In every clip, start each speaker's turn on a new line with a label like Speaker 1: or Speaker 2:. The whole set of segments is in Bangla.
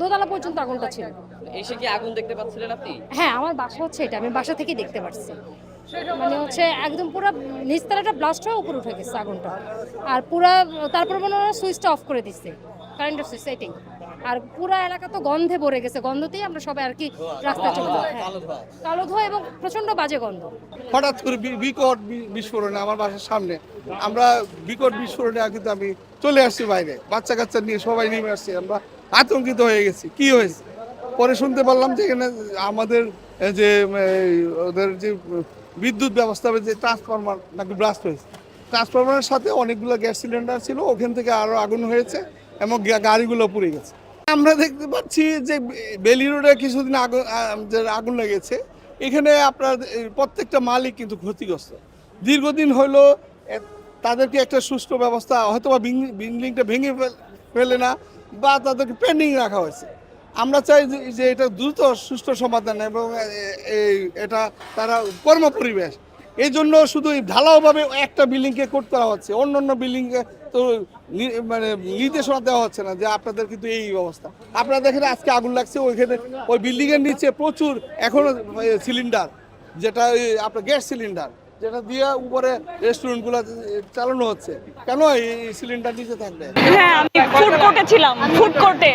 Speaker 1: দোতলা পর্যন্ত আগুনটা ছিল।
Speaker 2: এসে কি আগুন দেখতে পাচ্ছিলেন আপনি?
Speaker 1: হ্যাঁ আমার বাসা হচ্ছে এটা আমি বাসা থেকেই দেখতে পারছি। মানে হচ্ছে একদম পুরো নিচতলাটা ব্লাস্ট হয়ে উপরে উঠে গেছে আগুনটা। আর পুরা তারপর মনে হয় সুইচটা অফ করে দিচ্ছে কারেন্টের সুইচ এটাই আর পুরো এলাকা তো গন্ধে ভরে গেছে গন্ধতেই আমরা সবাই আর কি রাস্তায় চলে। হ্যাঁ। কালো ধোয়া। এবং প্রচণ্ড বাজে গন্ধ।
Speaker 3: হঠাৎ করে বিকট বি- বিস্ফোরণে আমার বাসার সামনে। আমরা বিকট বিস্ফোরণে কিন্তু আমি চলে আসছি বাইরে। বাচ্চা কাচ্চা নিয়ে সবাই নেমে আসছি। আমরা আতঙ্কিত হয়ে গেছি। কি হয়েছে? পরে শুনতে পারলাম যে এখানে আমাদের যে ওদের যে, বিদ্যুৎ ব্যবস্থা যে ট্রান্সফরমার নাকি ব্লাস্ট হয়েছে। ট্রান্সফরমারের সাথে অনেকগুলো গ্যাস সিলিন্ডার ছিল, ওখান থেকে আরও আগুন হয়েছে এবং গাড়িগুলো পুড়ে গেছে। আমরা দেখতে পাচ্ছি যে, বেলি রোডে কিছুদিন আগুন আগুন লেগেছে, এখানে আপনার প্রত্যেকটা মালিক কিন্তু ক্ষতিগ্রস্ত। দীর্ঘদিন হলো তাদেরকে একটা সুষ্ঠু ব্যবস্থা হয়তো বা, বিল্ডিংটা ভেঙে ফেলে না বা তাদেরকে পেন্ডিং রাখা হয়েছে। আমরা চাই যে- এটা দ্রুত সুষ্ঠু সমাধান এবং এই, এটা তারা কর্ম পরিবেশ এই জন্য শুধু ঢালাওভাবে একটা বিল্ডিংকে কোট করা হচ্ছে। অন্য অন্য বিল্ডিংকে তো মানে নির্দেশনা দেওয়া হচ্ছে না যে আপনাদের কিন্তু এই অবস্থা। আপনারা দেখেন আজকে আগুন লাগছে, ওইখানে ওই বিল্ডিংয়ের নিচে প্রচুর এখনও সিলিন্ডার যেটা ওই আপনার গ্যাস সিলিন্ডার যেটা দিয়ে উপরে রেস্টুরেন্টগুলা চালানো হচ্ছে। কেন এই সিলিন্ডার নিচে থাকবে?
Speaker 4: হ্যাঁ আমি ফুড কোর্টে ছিলাম ফুড কোর্টে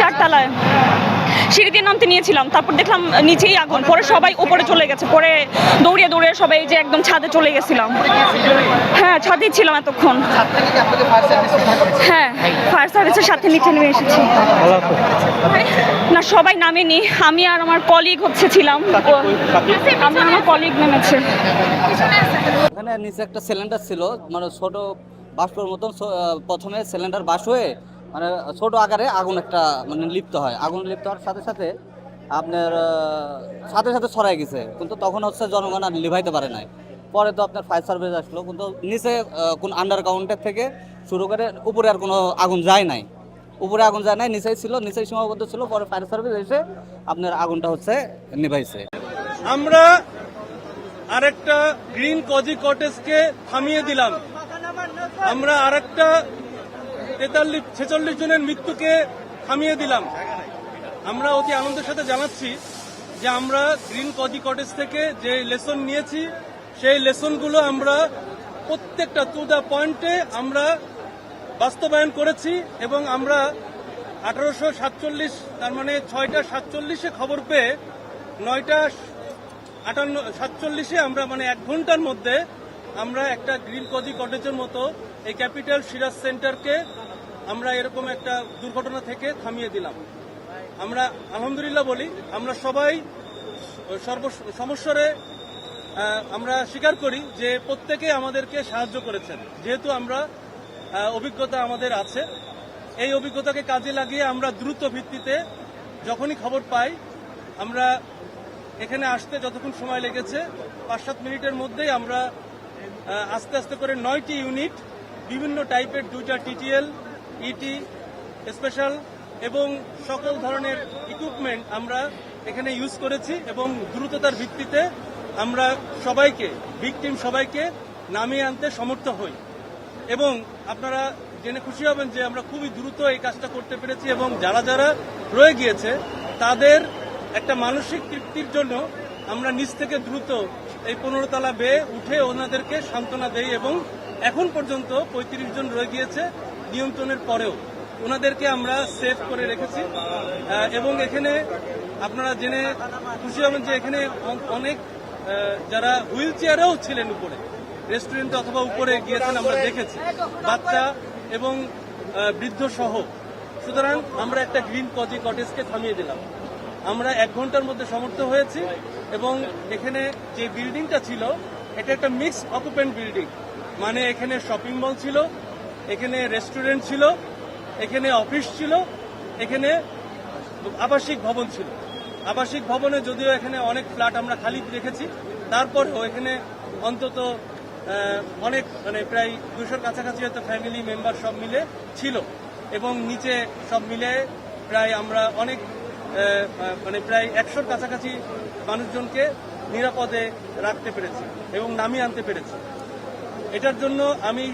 Speaker 4: চারতলায়। সিঁড়ি দিয়ে নামতে নিয়েছিলাম, তারপর দেখলাম নিচেই আগুন, পরে সবাই উপরে চলে গেছে, পরে দৌড়িয়ে দৌড়িয়ে সবাই যে একদম ছাদে চলে গেছিলাম। হ্যাঁ ছাদেই ছিলাম এতক্ষণ। হ্যাঁ ফায়ার সার্ভিসের সাথে নিচে নেমে এসেছি। না, সবাই নামেনি, আমি আর আমার কলিগ হচ্ছে ছিলাম। আমি আমার কলিগ নেমেছে।
Speaker 5: এখানে নিচে একটা সিলিন্ডার ছিল মানে ছোট বাষ্পর মতন প্রথমে সিলিন্ডার বাস হয়ে মানে ছোট আকারে আগুন একটা মানে লিপ্ত হয়। আগুন লিপ্ত হওয়ার সাথে সাথে আপনার সাথে সাথে ছড়াই গেছে। কিন্তু তখন হচ্ছে জনগণ আর লিভাইতে পারে নাই। পরে তো আপনার ফায়ার সার্ভিস আসলো। কিন্তু নিচে কোন আন্ডার কাউন্টের থেকে শুরু করে উপরে আর কোনো আগুন যায় নাই। উপরে আগুন যায় নাই, নিচেই ছিল, নিচেই সীমাবদ্ধ ছিল। পরে ফায়ার সার্ভিস এসে আপনার আগুনটা হচ্ছে নিভাইছে।
Speaker 6: আমরা আরেকটা গ্রিন কজি কটেজকে থামিয়ে দিলাম। আমরা আরেকটা তেতাল্লিশ, ছেচল্লিশ জনের মৃত্যুকে থামিয়ে দিলাম। আমরা অতি আনন্দের সাথে জানাচ্ছি যে আমরা গ্রিন কজি কটেজ থেকে যে লেসন নিয়েছি, সেই লেসনগুলো আমরা প্রত্যেকটা টু দ্য পয়েন্টে আমরা বাস্তবায়ন করেছি এবং আমরা আঠারোশো সাতচল্লিশ, তার মানে ছয়টা সাতচল্লিশে খবর পেয়ে নয়টা আটান্ন, সাতচল্লিশে আমরা মানে এক ঘণ্টার মধ্যে আমরা একটা গ্রিন কজি কটেজের মতো এই ক্যাপিটাল সিরাজ সেন্টারকে আমরা এরকম একটা দুর্ঘটনা থেকে থামিয়ে দিলাম। আমরা আলহামদুলিল্লাহ বলি, আমরা সবাই সর্ব সমস্যারে আমরা স্বীকার করি যে প্রত্যেকে আমাদেরকে সাহায্য করেছেন। যেহেতু আমরা অভিজ্ঞতা আমাদের আছে, এই অভিজ্ঞতাকে কাজে লাগিয়ে আমরা দ্রুত ভিত্তিতে যখনই খবর পাই, আমরা এখানে আসতে যতক্ষণ সময় লেগেছে পাঁচ সাত মিনিটের মধ্যেই আমরা আস্তে আস্তে করে নয়টি ইউনিট, বিভিন্ন টাইপের দুইটা টিটিএল ইটি স্পেশাল এবং সকল ধরনের ইকুইপমেন্ট আমরা এখানে ইউজ করেছি এবং দ্রুততার ভিত্তিতে আমরা সবাইকে ভিকটিম সবাইকে নামিয়ে আনতে সমর্থ হই। এবং আপনারা জেনে খুশি হবেন যে আমরা খুবই দ্রুত এই কাজটা করতে পেরেছি এবং যারা যারা রয়ে গিয়েছে, তাদের একটা মানসিক তৃপ্তির জন্য আমরা নিচ থেকে দ্রুত এই পনেরো তলা বেয়ে উঠে ওনাদেরকে সান্ত্বনা দেই এবং এখন পর্যন্ত পঁয়ত্রিশ জন রয়ে গিয়েছে। নিয়ন্ত্রণের পরেও ওনাদেরকে আমরা সেভ করে রেখেছি। এবং এখানে আপনারা জেনে খুশি হবেন যে এখানে অনেক যারা হুইল চেয়ারেও ছিলেন উপরে, রেস্টুরেন্টে অথবা উপরে গিয়েছেন আমরা দেখেছি, বাচ্চা এবং বৃদ্ধ সহ। সুতরাং আমরা একটা গ্রিন কজি কটেজকে থামিয়ে দিলাম। আমরা এক ঘণ্টার মধ্যে সমর্থ হয়েছি এবং এখানে যে বিল্ডিংটা ছিল, এটা একটা মিক্স অকুপেন্ট বিল্ডিং। মানে এখানে শপিং মল ছিল এখানে রেস্টুরেন্ট ছিল, এখানে অফিস ছিল, এখানে আবাসিক ভবন ছিল। আবাসিক ভবনে যদিও এখানে অনেক ফ্ল্যাট আমরা খালি রেখেছি, তারপরেও এখানে অন্তত অনেক মানে প্রায় দুশোর কাছাকাছি হয়তো ফ্যামিলি মেম্বার সব মিলে ছিল। এবং নিচে সব মিলে প্রায় আমরা অনেক মানে প্রায় একশোর কাছাকাছি মানুষজনকে নিরাপদে রাখতে পেরেছি এবং নামিয়ে আনতে পেরেছি। এটার জন্য আমি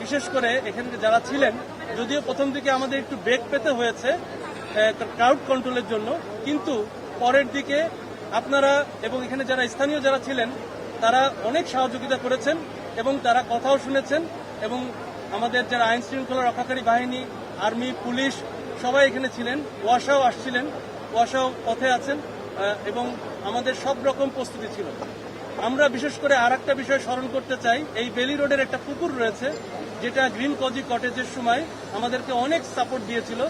Speaker 6: বিশেষ করে এখানে যারা ছিলেন, যদিও প্রথম দিকে আমাদের একটু বেগ পেতে হয়েছে ক্রাউড কন্ট্রোলের জন্য। কিন্তু পরের দিকে আপনারা এবং এখানে যারা স্থানীয় যারা ছিলেন, তারা অনেক সহযোগিতা করেছেন এবং তারা কথাও শুনেছেন এবং আমাদের যারা আইন শৃঙ্খলা রক্ষাকারী বাহিনী, আর্মি, পুলিশ সবাই এখানে ছিলেন, ওয়াসাও আসছিলেন, ওয়াসাও পথে আছেন এবং আমাদের সব রকম প্রস্তুতি ছিল। আমরা বিশেষ করে আর একটা বিষয় স্মরণ করতে চাই। এই বেলি রোডের একটা পুকুর রয়েছে, যেটা গ্রিন কজি কটেজের সময় আমাদেরকে অনেক সাপোর্ট দিয়েছিল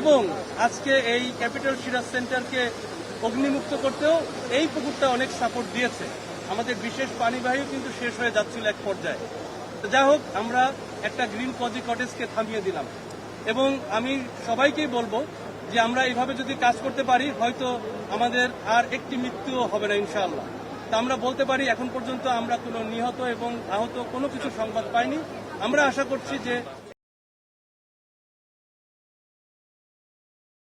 Speaker 6: এবং আজকে এই ক্যাপিটাল সিরাজ সেন্টারকে অগ্নিমুক্ত করতেও এই পুকুরটা অনেক সাপোর্ট দিয়েছে। আমাদের বিশেষ পানিবাহী কিন্তু শেষ হয়ে যাচ্ছিল এক পর্যায়ে। তো যা হোক, আমরা একটা গ্রিন কজি কটেজকে থামিয়ে দিলাম এবং আমি সবাইকেই বলব যে আমরা এইভাবে যদি কাজ করতে পারি, হয়তো আমাদের আর একটি মৃত্যুও হবে না, ইনশাআল্লাহ। তা আমরা বলতে পারি এখন পর্যন্ত আমরা কোনো নিহত এবং আহত কোনো কিছু সংবাদ পাইনি। আমরা আশা করছি যে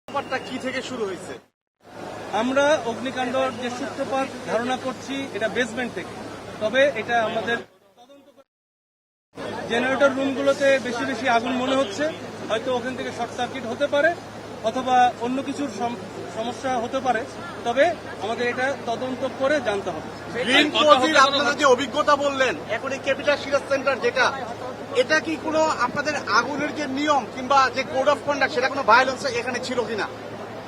Speaker 7: ব্যাপারটা কি থেকে শুরু হয়েছে?
Speaker 6: আমরা অগ্নিকাণ্ডর যে সূত্রপাত ধারণা করছি এটা বেসমেন্ট থেকে। তবে এটা আমাদের জেনারেটর রুমগুলোতে বেশি বেশি আগুন মনে হচ্ছে। হয়তো ওখান থেকে শর্ট সার্কিট হতে পারে। অথবা অন্য কিছুর সমস্যা হতে পারে তবে আমাদের এটা তদন্ত করে জানতে হবে।
Speaker 7: আপনারা যে অভিজ্ঞতা বললেন এখন এই ক্যাপিটাল সিরাজ সেন্টার যেটা এটা কি কোনো আপনাদের আগুনের যে নিয়ম কিংবা যে কোড অফ কন্ডাক্ট সেটা কোনো ভায়োলেন্স এখানে ছিল কিনা?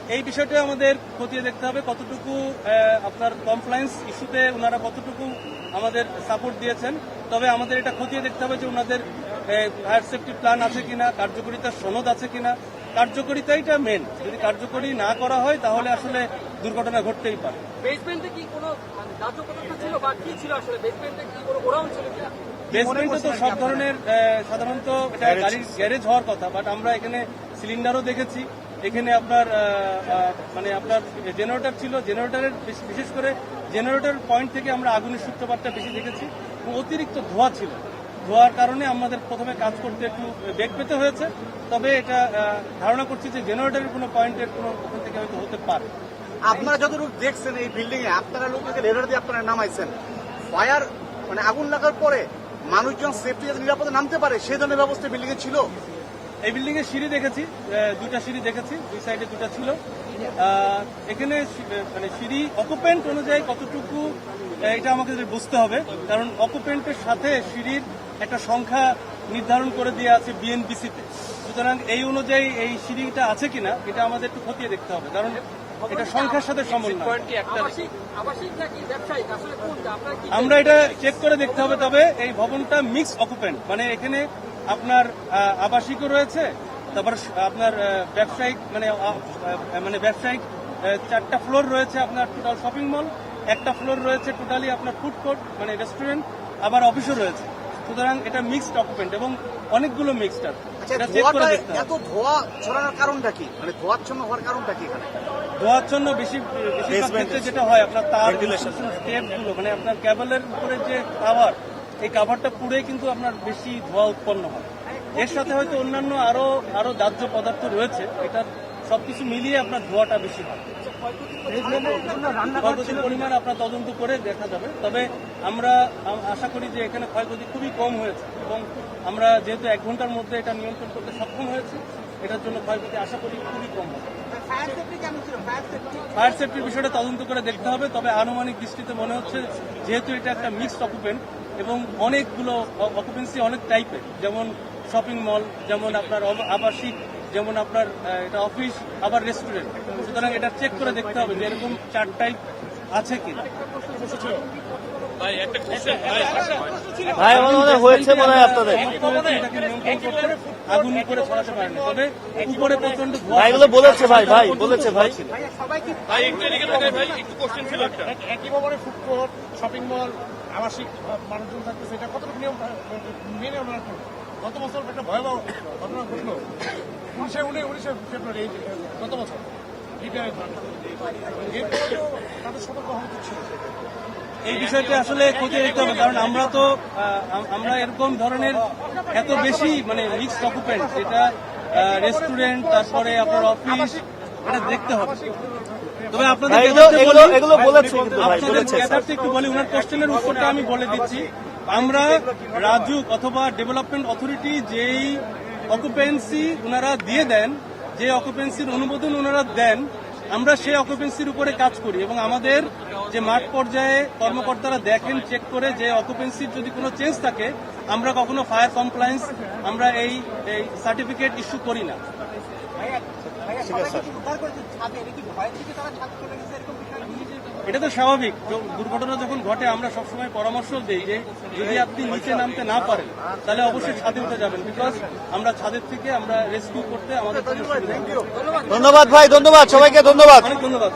Speaker 6: এই বিষয়টা আমাদের খতিয়ে দেখতে হবে কতটুকু আহ, আপনার কমপ্লায়েন্স ইস্যুতে ওনারা কতটুকু আমাদের সাপোর্ট দিয়েছেন। তবে আমাদের এটা খতিয়ে দেখতে হবে যে ওনাদের ফায়ার সেফটি প্ল্যান আছে কিনা কার্যকরিতার সনদ আছে কিনা কার্যকরিতাইটা মেন যদি কার্যকরী না করা হয় তাহলে আসলে দুর্ঘটনা ঘটতেই পারে।
Speaker 2: বেসমেন্টে কি কোনো মানে দাহ্য পদার্থ ছিল বা কি ছিল আসলে? বেসমেন্টে কি কোনো গোডাউন ছিল কিনা?
Speaker 6: বেসমেন্টে তো সব ধরনের সাধারণত এটা গাড়ির গ্যারেজ হওয়ার কথা বাট আমরা এখানে সিলিন্ডারও দেখেছি। এখানে আপনার মানে আপনার জেনারেটর ছিল। জেনারেটরের বেশ- বিশেষ করে জেনারেটর পয়েন্ট থেকে আমরা আগুনের সূত্রপাতটা বেশি দেখেছি এবং অতিরিক্ত ধোঁয়া ছিল। ধোয়ার কারণে আমাদের প্রথমে কাজ করতে একটু বেগ পেতে হয়েছে। তবে এটা ধারণা করছি যে জেনারেটরের কোনো পয়েন্টের কোনো ওখান থেকে হয়তো হতে পারে।
Speaker 7: আপনারা যতটুকু দেখছেন এই বিল্ডিং এ আপনারা লোককে রেডার দিয়ে আপনারা নামাইছেন। ফায়ার মানে আগুন লাগার পরে মানুষজন সেফটি যাতে নিরাপদে নামতে পারে সেই ধরনের ব্যবস্থা বিল্ডিং এ ছিল।
Speaker 6: এই বিল্ডিং এর সিঁড়ি দেখেছি দুইটা সিঁড়ি দেখেছি, দুই সাইডে দুটা ছিল। এখানে মানে সিঁড়ি অকুপেন্ট অনুযায়ী কতটুকু এটা আমাকে বুঝতে হবে। কারণ অকুপেন্টের সাথে সিঁড়ির একটা সংখ্যা নির্ধারণ করে দিয়ে আছে বিএনবিসিতে সুতরাং এই অনুযায়ী এই সিঁড়িটা আছে কিনা, এটা আমাদের একটু খতিয়ে দেখতে হবে। কারণ এটা সংখ্যার সাথে আমরা এটা চেক করে দেখতে হবে, তবে এই ভবনটা মিক্স অকুপেন্ট মানে এখানে আপনার আবাসিকও রয়েছে তারপর আপনার ব্যবসায়িক মানে মানে ব্যবসায়িক চারটা ফ্লোর রয়েছে আপনার টোটাল শপিং মল একটা ফ্লোর রয়েছে টোটালি আপনার ফুড কোর্ট মানে রেস্টুরেন্ট আবার অফিসও রয়েছে। সুতরাং এটা মিক্সড অকুপেন্ট এবং অনেকগুলো মিক্সড আছে।
Speaker 7: আচ্ছা এত ধোয়া ছড়ানোর কারণটা কি? মানে ধোয়াচ্ছন্ন হওয়ার কারণটা কি এখানে?
Speaker 6: ধোয়ার জন্য বেশি বেশিরভাগ ক্ষেত্রে যেটা হয় আপনার তার স্টেপগুলো মানে আপনার ক্যাবেলের উপরে যে কাভার এই কাভারটা পুড়ে কিন্তু আপনার বেশি ধোয়া উৎপন্ন হয়। এর সাথে হয়তো অন্যান্য আরও আরও দাহ্য পদার্থ রয়েছে এটার সবকিছু মিলিয়ে আপনার ধোয়াটা বেশি হয়। ক্ষয়ক্ষতির পরিমাণ আপনার তদন্ত করে দেখা যাবে। তবে আমরা, আশা করি যে এখানে ক্ষয়ক্ষতি খুবই কম হয়েছে এবং আমরা যেহেতু এক ঘণ্টার মধ্যে এটা নিয়ন্ত্রণ করতে সক্ষম হয়েছে, এটার জন্য ক্ষয়ক্ষতি আশা করি খুবই কম হবে। ফায়ার সেফটির বিষয়টা তদন্ত করে দেখতে হবে, তবে আনুমানিক দৃষ্টিতে মনে হচ্ছে যেহেতু এটা একটা মিক্সড অকুপেন্ট এবং অনেকগুলো অকুপেন্সি অনেক টাইপের যেমন শপিং মল যেমন আপনার আবাসিক যেমন আপনার এটা অফিস আবার রেস্টুরেন্ট সুতরাং এটা চেক করে দেখতে হবে যে এরকম চার টাইপ আছে কিনা।
Speaker 8: ভাই
Speaker 6: আগুন উপরে ছড়াতে পারেনি। তবে উপরে প্রচণ্ড
Speaker 8: ভাই এগুলো বলেছে ভাই ভাই বলেছে ভাই।
Speaker 9: একই ভবনে ফুড কোর্ট শপিং মল আবাসিক মানুষজন থাকতে সেটা কতটুকু নিয়ম মেনে ওনারা গত বছর একটা ভয়াবহ ঘটনা ঘটলো। উনিশে উনি উনিশে ফেব্রুয়ারি গত বছর।
Speaker 6: এই বিষয়টা আসলে খতিয়ে দেখতে হবে কারণ আমরা তো আমরা এরকম ধরনের এত বেশি মানে মিক্স অকুপেন্ট যেটা রেস্টুরেন্ট তারপরে আপনার অফিস এটা দেখতে হবে। তবে আপনাদের
Speaker 8: এগুলো- এগুলো- বলেছে কিন্তু ভাই, বলেছে,
Speaker 6: একটু বলি ওনার কোশ্চেনের উত্তরটা আমি বলে দিচ্ছি। আমরা রাজুক অথবা ডেভেলপমেন্ট অথরিটি যেই অকুপেন্সি ওনারা দিয়ে দেন যে অকুপেন্সির অনুমোদন ওনারা দেন আমরা সেই অকুপেন্সির উপরে কাজ করি এবং আমাদের যে মাঠ পর্যায়ে কর্মকর্তারা দেখেন চেক করে যে অকুপেন্সির যদি কোনো চেঞ্জ থাকে আমরা কখনো ফায়ার কমপ্লায়েন্স আমরা এই এই সার্টিফিকেট ইস্যু করি না। এটা তো স্বাভাবিক। দুর্ঘটনা যখন ঘটে আমরা সবসময় পরামর্শ দিই যে যদি আপনি নিচে নামতে না পারেন তাহলে অবশ্যই ছাদে উঠে যাবেন। বিকজ আমরা ছাদের থেকে আমরা রেস্কিউ করতে আমাদের।
Speaker 8: ধন্যবাদ ভাই ধন্যবাদ সবাইকে ধন্যবাদ।
Speaker 6: অনেক ধন্যবাদ।